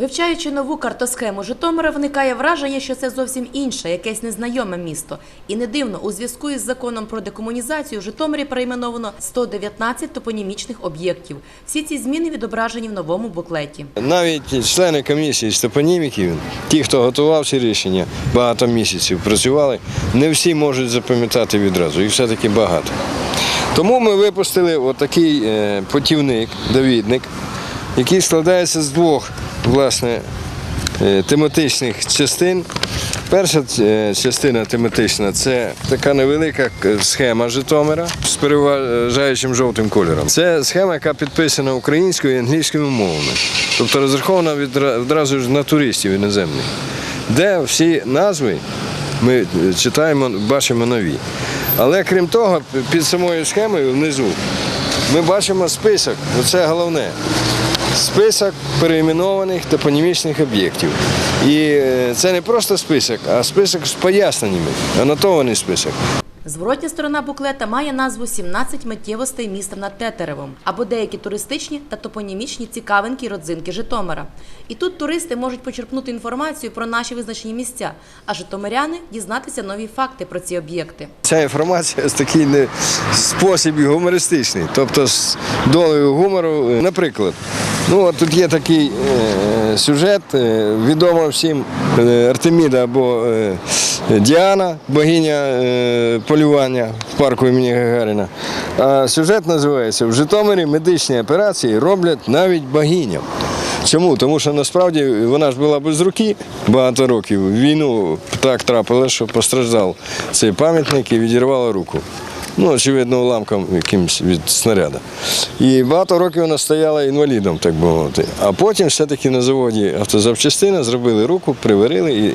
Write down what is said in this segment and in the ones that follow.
Вивчаючи нову картосхему Житомира, виникає враження, що це зовсім інше, якесь незнайоме місто. І не дивно, у зв'язку із законом про декомунізацію в Житомирі перейменовано 119 топонімічних об'єктів. Всі ці зміни відображені в новому буклеті. Навіть члени комісії з топоніміків, ті, хто готував ці рішення, багато місяців працювали, не всі можуть запам'ятати відразу, їх все-таки багато. Тому ми випустили отакий е, путівник, довідник, який складається з двох власне, е, тематичних частин. Перша е, частина тематична це така невелика схема Житомира з переважаючим жовтим кольором. Це схема, яка підписана українською і англійською мовами. Тобто розрахована відра- одразу ж на туристів іноземних, де всі назви ми е, читаємо, бачимо нові. Але крім того, під самою схемою внизу ми бачимо список, це головне. Список переіменованих топонімічних об'єктів. І е, це не просто список, а список з поясненнями, анотований список. Зворотня сторона буклета має назву «17 миттєвостей міста над Тетеревом або деякі туристичні та топонімічні цікавинки родзинки Житомира. І тут туристи можуть почерпнути інформацію про наші визначені місця, а житомиряни дізнатися нові факти про ці об'єкти. Ця інформація з такий не спосіб гумористичний, тобто з долею гумору. Наприклад, ну от тут є такий е, сюжет, е, відомо всім е, Артеміда або е, Діана, богиня е, полювання в парку імені Гагаріна. А сюжет називається В Житомирі медичні операції роблять навіть богиням. Чому? Тому що насправді вона ж була без руки багато років. Війну так трапилося, що постраждав цей пам'ятник і відірвало руку. Ну, очевидно, уламком якимось від снаряда. І багато років вона стояла інвалідом, так би мовити. А потім все-таки на заводі автозапчастина зробили руку, приварили і,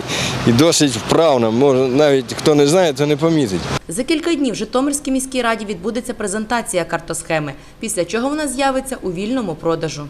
і досить вправно. Може, навіть хто не знає, то не помітить. За кілька днів в Житомирській міській раді відбудеться презентація картосхеми, після чого вона з'явиться у вільному продажу.